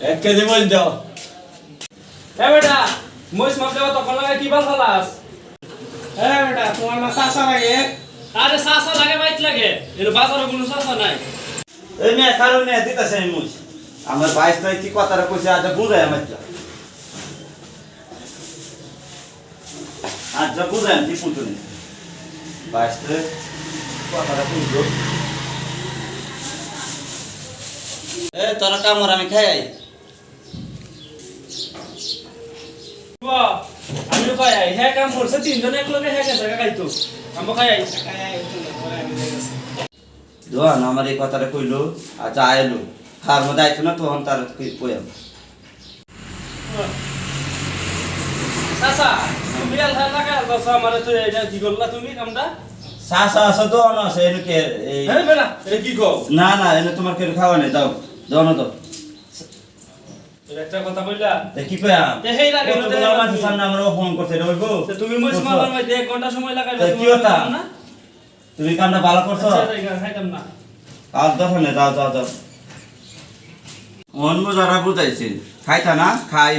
এক কেজি মরিচ দাও এ বেটা মরিচ মাপ দেওয়া তখন লাগে কি ভালো ফালাস এ বেটা তোমার না চাষা লাগে? আরে সাসা লাগে বাইক লাগে। এর বাজারে কোনো সাসা নাই। এই মেয়ে কারণ নিয়ে দিতেছে এই মুছ আমার বাইশ তাই কি কথাটা কইছে আজ বুঝাই আমার আজ বুঝাই কি পুতুনি বাইশ তাই কথাটা বুঝলো এ তোরা কামড় আমি খাই আই। হ্যাঁ কাম করছে তিনজন এক লগে হ্যাঁ গেছে খাইতো আমি খাই আই। দোয়ান আমার এই কথাটা কইলো আচ্ছা আইলো। খার মধ্যে আইতো না তখন তার কইয়াম? সাসা তুমি আল হ্যাঁ লাগা দছ আমারে তো এটা কি করলা তুমি কামটা? শাসা আছে দোয়ান আছে এনে কে এই হ্যাঁ এটা কি কও? না না এনে তোমার কেউ খাওয়া নেই দাও দোয়ানো দাও। এটা একটা কথা কইলা তে কি তে হেই লাগে সামনে আমরা ফোন তুমি মধ্যে এক ঘণ্টা সময় লাগাইলে তা কি? না? তুমি কামটা ভালো করছ? আচ্ছা, খাইতাম না। আর দেখো না যাও যাও যাও। অন্য যারা বুঝাইছে। খাইতা না? খাই